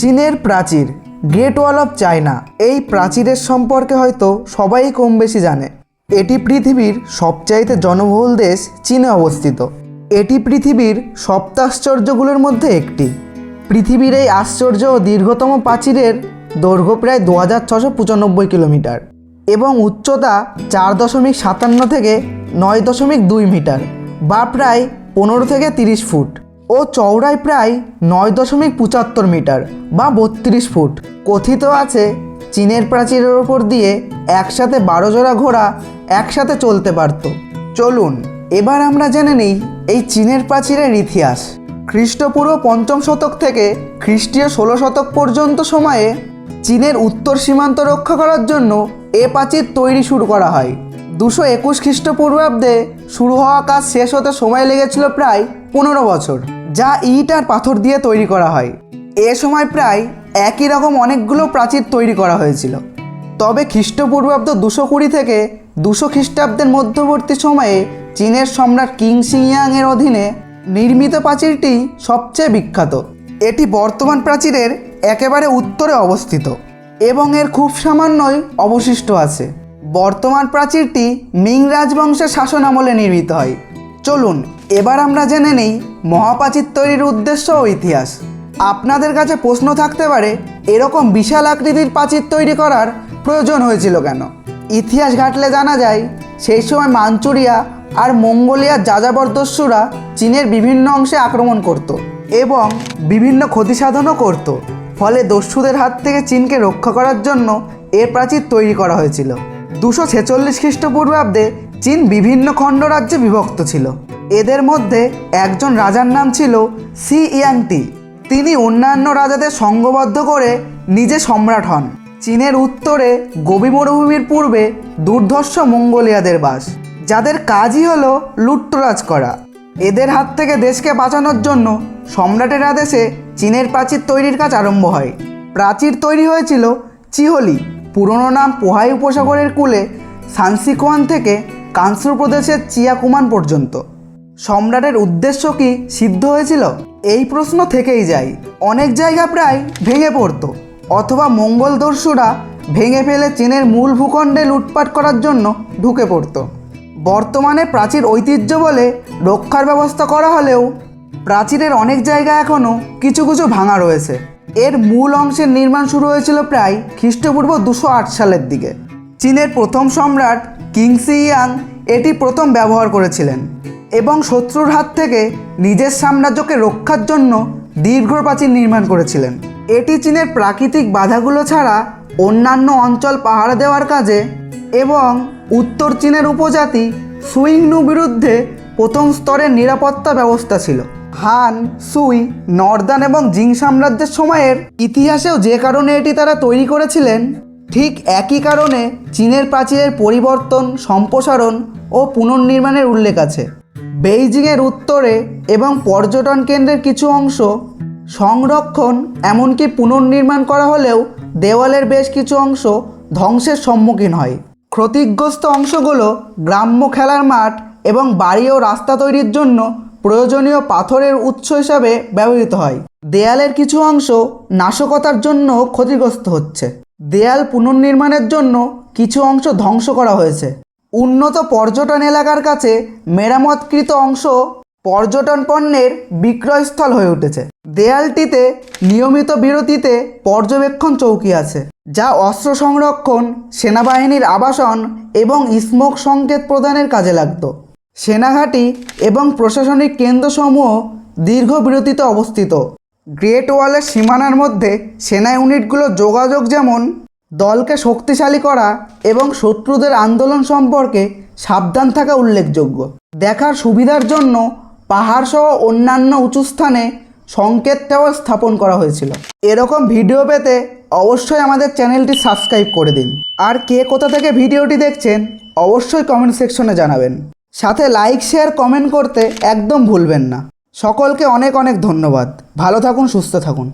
চীনের প্রাচীর great wall of China এই প্রাচীরের সম্পর্কে হয়তো সবাই কম বেশি জানে। এটি পৃথিবীর সবচাইতে জনবহুল দেশ চীনে অবস্থিত। এটি পৃথিবীর সপ্তাশ্চর্যগুলোর মধ্যে একটি। পৃথিবীর এই আশ্চর্য ও দীর্ঘতম প্রাচীরের দৈর্ঘ্য প্রায় দু হাজার ছশো পঁচানব্বই কিলোমিটার এবং উচ্চতা চার দশমিক সাতান্ন থেকে নয় দশমিক দুই মিটার বা প্রায় পনেরো থেকে তিরিশ ফুট। ও চওড়ায় প্রায় নয় দশমিক পঁচাত্তর মিটার বা বত্রিশ ফুট। কথিত আছে, চীনের প্রাচীরের ওপর দিয়ে একসাথে বারো জোড়া ঘোড়া একসাথে চলতে পারত। চলুন, এবার আমরা জেনে নিই এই চীনের প্রাচীরের ইতিহাস। খ্রিস্টপূর্ব পঞ্চম শতক থেকে খ্রিস্টীয় ষোলো শতক পর্যন্ত সময়ে চীনের উত্তর সীমান্ত রক্ষা করার জন্য এ প্রাচীর তৈরি শুরু করা হয়। দুশো একুশ খ্রিস্টপূর্বাব্দে শুরু হওয়া কাজ শেষ হতে সময় লেগেছিল প্রায় পনেরো বছর। যা ইট আর পাথর দিয়ে তৈরি করা হয়। এ সময় প্রায় একই রকম অনেকগুলো প্রাচীর তৈরি করা হয়েছিল। তবে খ্রিস্টপূর্বাব্দ দুশো কুড়ি থেকে দুশো খ্রিস্টাব্দের মধ্যবর্তী সময়ে চীনের সম্রাট কিং সিংয়াং এর অধীনে নির্মিত প্রাচীরটি সবচেয়ে বিখ্যাত। এটি বর্তমান প্রাচীরের একেবারে উত্তরে অবস্থিত এবং এর খুব সামান্যই অবশিষ্ট আছে। বর্তমান প্রাচীরটি মিং রাজবংশের শাসন আমলে নির্মিত হয়। চলুন, এবার আমরা জেনে নেই মহাপ্রাচীর তৈরির উদ্দেশ্য ও ইতিহাস। আপনাদের কাছে প্রশ্ন থাকতে পারে, এরকম বিশাল আকৃতির প্রাচীর তৈরি করার প্রয়োজন হয়েছিল কেন? ইতিহাস ঘাটলে জানা যায়, সেই সময় মাঞ্চুরিয়া আর মঙ্গোলিয়ার যাযাবর দস্যুরা চীনের বিভিন্ন অংশে আক্রমণ করত এবং বিভিন্ন ক্ষতি সাধনও করত। ফলে দস্যুদের হাত থেকে চীনকে রক্ষা করার জন্য এ প্রাচীর তৈরি করা হয়েছিল। দুশো ছেচল্লিশ খ্রিস্টপূর্বাব্দে চীন বিভিন্ন খণ্ড রাজ্যে বিভক্ত ছিল। এদের মধ্যে একজন রাজার নাম ছিল সি ইয়াংটি। তিনি অন্যান্য রাজাদের সঙ্গবদ্ধ করে নিজে সম্রাট হন। চীনের উত্তরে গোবি মরুভূমির পূর্বে দুর্ধর্ষ মঙ্গোলিয়াদের বাস, যাদের কাজই হলো লুট্টরাজ করা। এদের হাত থেকে দেশকে বাঁচানোর জন্য সম্রাটের আদেশে চীনের প্রাচীর তৈরির কাজ আরম্ভ হয়। প্রাচীর তৈরি হয়েছিল চিহলি, পুরনো নাম পোহাই উপসাগরের কূলে সানসিকোয়ান থেকে কানসুর প্রদেশের চিয়াকুমান পর্যন্ত। সম্রাটের উদ্দেশ্য কি সিদ্ধ হয়েছিল? এই প্রশ্ন থেকেই যায় অনেক জায়গা প্রায় ভেঙে পড়তো, অথবা মঙ্গল দস্যুরা ভেঙে ফেলে চীনের মূল ভূখণ্ডে লুটপাট করার জন্য ঢুকে পড়তো। বর্তমানে প্রাচীর ঐতিহ্য বলে রক্ষার ব্যবস্থা করা হলেও প্রাচীরের অনেক জায়গা এখনও কিছু কিছু ভাঙা রয়েছে। এর মূল অংশের নির্মাণ শুরু হয়েছিল প্রায় খ্রিস্টপূর্ব দুশো সালের দিকে। চীনের প্রথম সম্রাট কিংসি ইয়াং এটি প্রথম ব্যবহার করেছিলেন এবং শত্রুর হাত থেকে নিজের সাম্রাজ্যকে রক্ষার জন্য দীর্ঘ প্রাচীর নির্মাণ করেছিলেন। এটি চীনের প্রাকৃতিক বাধাগুলো ছাড়া অন্যান্য অঞ্চল পাহারা দেওয়ার কাজে এবং উত্তর চীনের উপজাতি সুইংনু বিরুদ্ধে প্রথম স্তরের নিরাপত্তা ব্যবস্থা ছিল। হান সুই নর্দান এবং জিং সাম্রাজ্যের সময়ের ইতিহাসেও যে কারণে এটি তারা তৈরি করেছিলেন ঠিক একই কারণে চীনের প্রাচীরের পরিবর্তন, সম্প্রসারণ ও পুনর্নির্মাণের উল্লেখ আছে। বেইজিংয়ের উত্তরে এবং পর্যটন কেন্দ্রের কিছু অংশ সংরক্ষণ, এমনকি পুনর্নির্মাণ করা হলেও দেওয়ালের বেশ কিছু অংশ ধ্বংসের সম্মুখীন হয়। ক্ষতিগ্রস্ত অংশগুলো গ্রাম্য খেলার মাঠ এবং বাড়ি ও রাস্তা তৈরির জন্য প্রয়োজনীয় পাথরের উৎস হিসাবে ব্যবহৃত হয়। দেয়ালের কিছু অংশ নাশকতার জন্য ক্ষতিগ্রস্ত হচ্ছে। দেয়াল পুনর্নির্মাণের জন্য কিছু অংশ ধ্বংস করা হয়েছে। উন্নত পর্যটন এলাকার কাছে মেরামতকৃত অংশ পর্যটন পণ্যের বিক্রয়স্থল হয়ে উঠেছে। দেয়ালটিতে নিয়মিত বিরতিতে পর্যবেক্ষণ চৌকি আছে, যা অস্ত্র সংরক্ষণ, সেনাবাহিনীর আবাসন এবং স্মোক সংকেত প্রদানের কাজে লাগত। সেনাঘাঁটি এবং প্রশাসনিক কেন্দ্রসমূহ দীর্ঘ বিরতিতে অবস্থিত। গ্রেট ওয়ালের সীমানার মধ্যে সেনা ইউনিটগুলো যোগাযোগ যেমন, দলকে শক্তিশালী করা এবং শত্রুদের আন্দোলন সম্পর্কে সাবধান থাকা উল্লেখযোগ্য। দেখার সুবিধার জন্য পাহাড়সহ অন্যান্য উঁচু স্থানে সংকেত টাওয়ার স্থাপন করা হয়েছিল। এরকম ভিডিও পেতে অবশ্যই আমাদের চ্যানেলটি সাবস্ক্রাইব করে দিন। আর কে কোথা থেকে ভিডিওটি দেখছেন, অবশ্যই কমেন্ট সেকশনে জানাবেন। সাথে লাইক শেয়ার কমেন্ট করতে একদম ভুলবেন না। সকলকে অনেক অনেক ধন্যবাদ। ভালো থাকুন সুস্থ থাকুন।